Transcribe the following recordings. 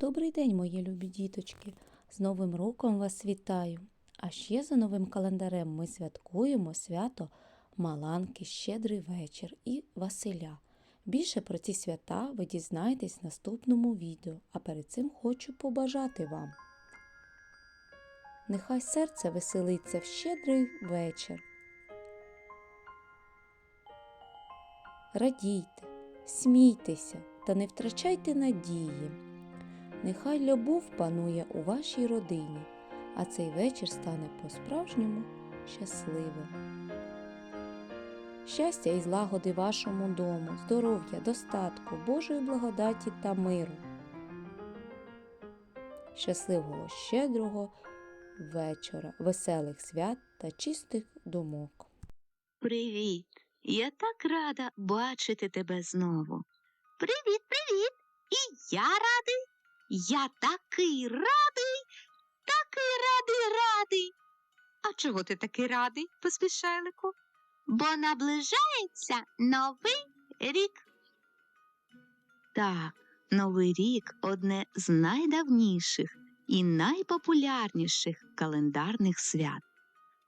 Добрий день, мої любі діточки! З Новим роком вас вітаю! А ще за новим календарем ми святкуємо свято Маланки, Щедрий вечір і Василя. Більше про ці свята ви дізнаєтесь в наступному відео, а перед цим хочу побажати вам. Нехай серце веселиться в щедрий вечір. Радійте, смійтеся та не втрачайте надії. Нехай любов панує у вашій родині, а цей вечір стане по-справжньому щасливим. Щастя і злагоди вашому дому, здоров'я, достатку, Божої благодаті та миру. Щасливого щедрого вечора, веселих свят та чистих думок. Привіт! Я так рада бачити тебе знову. Привіт, привіт! І я радий. Я такий радий, такий радий, радий. А чого ти такий радий, поспішайлику? Бо наближається новий рік. Так, новий рік одне з найдавніших і найпопулярніших календарних свят.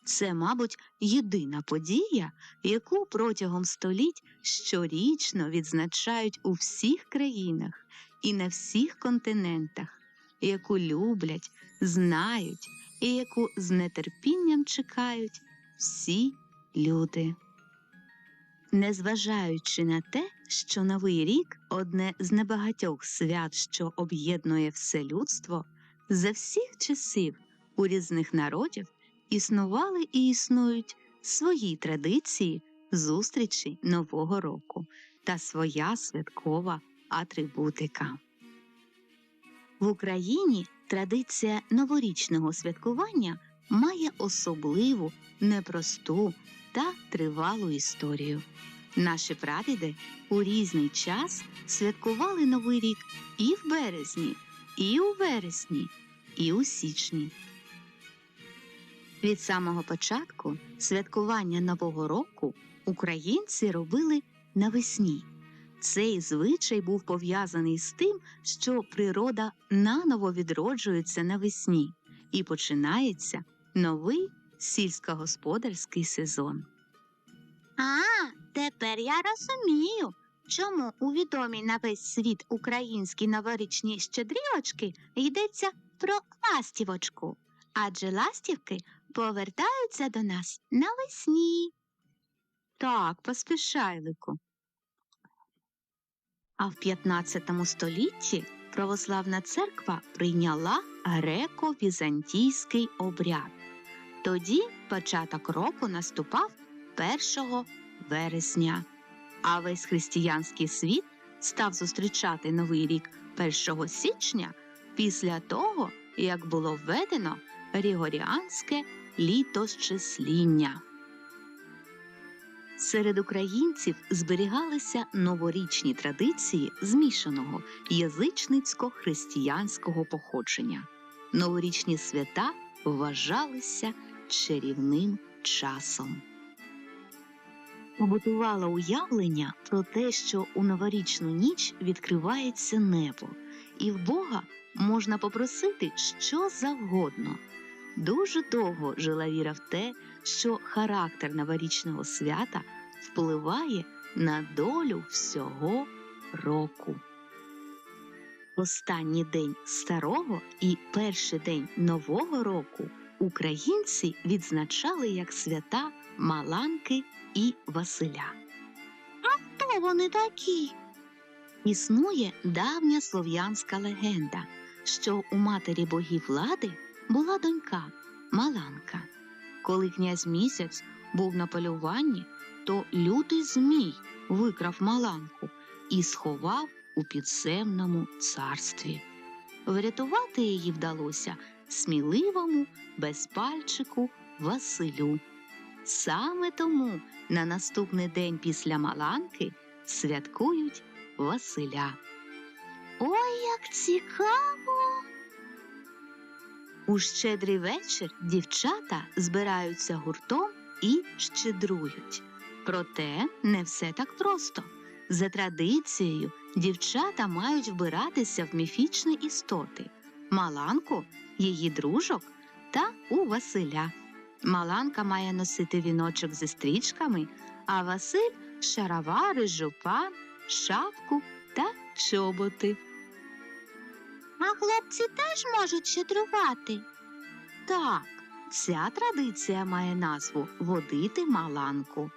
Це, мабуть, єдина подія, яку протягом століть щорічно відзначають у всіх країнах і на всіх континентах, яку люблять, знають і яку з нетерпінням чекають всі люди. Незважаючи на те, що Новий рік одне з небагатьох свят, що об'єднує все людство, за всіх часів у різних народів існували і існують свої традиції зустрічі Нового року та своя святкова атрибутика. В Україні традиція новорічного святкування має особливу, непросту та тривалу історію. Наші прадіди у різний час святкували Новий рік і в березні, і у вересні, і у січні. Від самого початку святкування Нового року українці робили навесні. Цей звичай був пов'язаний з тим, що природа наново відроджується навесні і починається новий сільськогосподарський сезон. А, тепер я розумію, чому у відомій на весь світ українській новорічній щедрівочки йдеться про ластівочку, адже ластівки повертаються до нас навесні. Так, поспішайлику. А в 15 столітті православна церква прийняла греко-візантійський обряд. Тоді початок року наступав 1 вересня, а весь християнський світ став зустрічати новий рік 1 січня після того, як було введено Григоріанське літосчисління. Серед українців зберігалися новорічні традиції змішаного язичницько-християнського походження. Новорічні свята вважалися чарівним часом. Побутувало уявлення про те, що у новорічну ніч відкривається небо, і в Бога можна попросити що завгодно. Дуже довго жила віра в те, що характер новорічного свята впливає на долю всього року. Останній день старого і перший день нового року українці відзначали як свята Маланки і Василя. А хто вони такі? Існує давня слов'янська легенда, що у матері богів влади була донька Маланка. Коли князь місяць був на полюванні, то лютий змій викрав Маланку і сховав у підземному царстві. Врятувати її вдалося сміливому, безпальчику Василю. Саме тому на наступний день після Маланки святкують Василя. Ой, як цікаво! У щедрий вечір дівчата збираються гуртом і щедрують. Проте не все так просто. За традицією, дівчата мають вбиратися в міфічні істоти Маланку, її дружок та у Василя. Маланка має носити віночок зі стрічками, а Василь шаровари, жупан, шапку та чоботи. А хлопці теж можуть щедрувати. Так, ця традиція має назву водити маланку.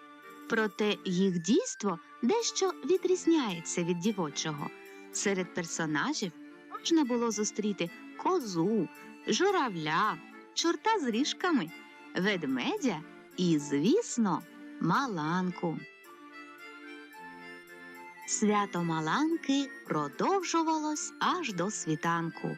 Проте їх дійство дещо відрізняється від дівочого. Серед персонажів можна було зустріти козу, журавля, чорта з ріжками, ведмедя і, звісно, маланку. Свято Маланки продовжувалось аж до світанку.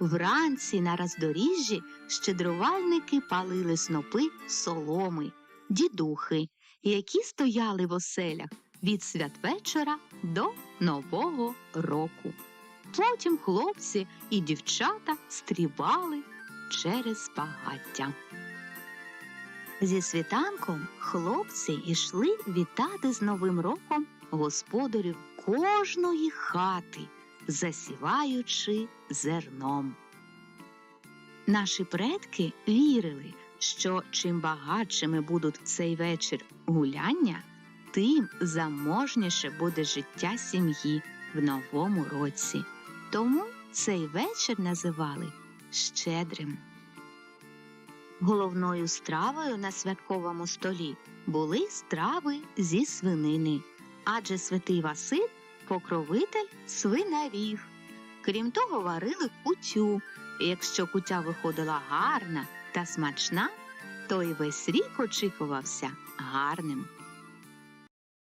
Вранці на роздоріжжі щедрувальники палили снопи соломи, дідухи, які стояли в оселях від святвечора до Нового року. Потім хлопці і дівчата стрібали через багаття. Зі світанком хлопці йшли вітати з Новим роком господарів кожної хати, засіваючи зерном. Наші предки вірили, що чим багатшими будуть цей вечір гуляння, тим заможніше буде життя сім'ї в новому році. Тому цей вечір називали щедрим. Головною стравою на святковому столі були страви зі свинини, адже святий Василь покровитель свинарів. Крім того, варили кутю. І Якщо кутя виходила гарна та смачна, то й весь рік очікувався гарним.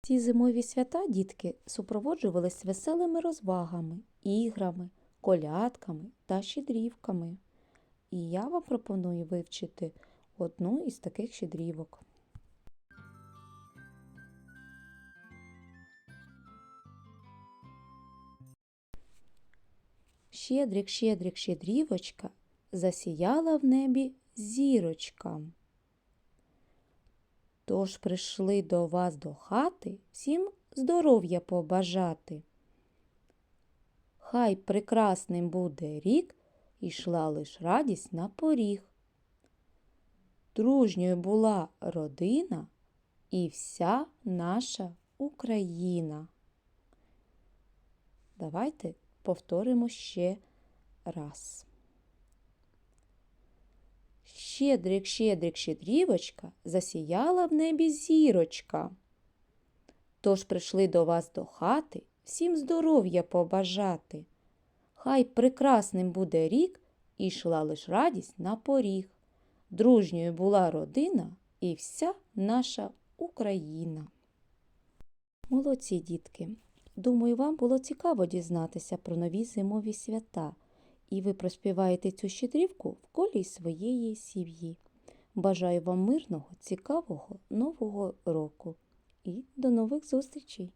Ці зимові свята, дітки, супроводжувались веселими розвагами, іграми, колядками та щедрівками. І я вам пропоную вивчити одну із таких щедрівок. Щедрик, щедрик, щедрівочка, засіяла в небі зірочка. Тож прийшли до вас до хати всім здоров'я побажати. Хай прекрасним буде рік, ішла лиш радість на поріг. Дружньою була родина і вся наша Україна. Давайте повторимо ще раз. Щедрик, щедрик, щедрівочка, засіяла в небі зірочка. Тож прийшли до вас до хати всім здоров'я побажати. Хай прекрасним буде рік, і йшла лиш радість на поріг. Дружньою була родина і вся наша Україна. Молодці дітки! Думаю, вам було цікаво дізнатися про нові зимові свята, і ви проспіваєте цю щедрівку в колі своєї сім'ї. Бажаю вам мирного, цікавого нового року і до нових зустрічей!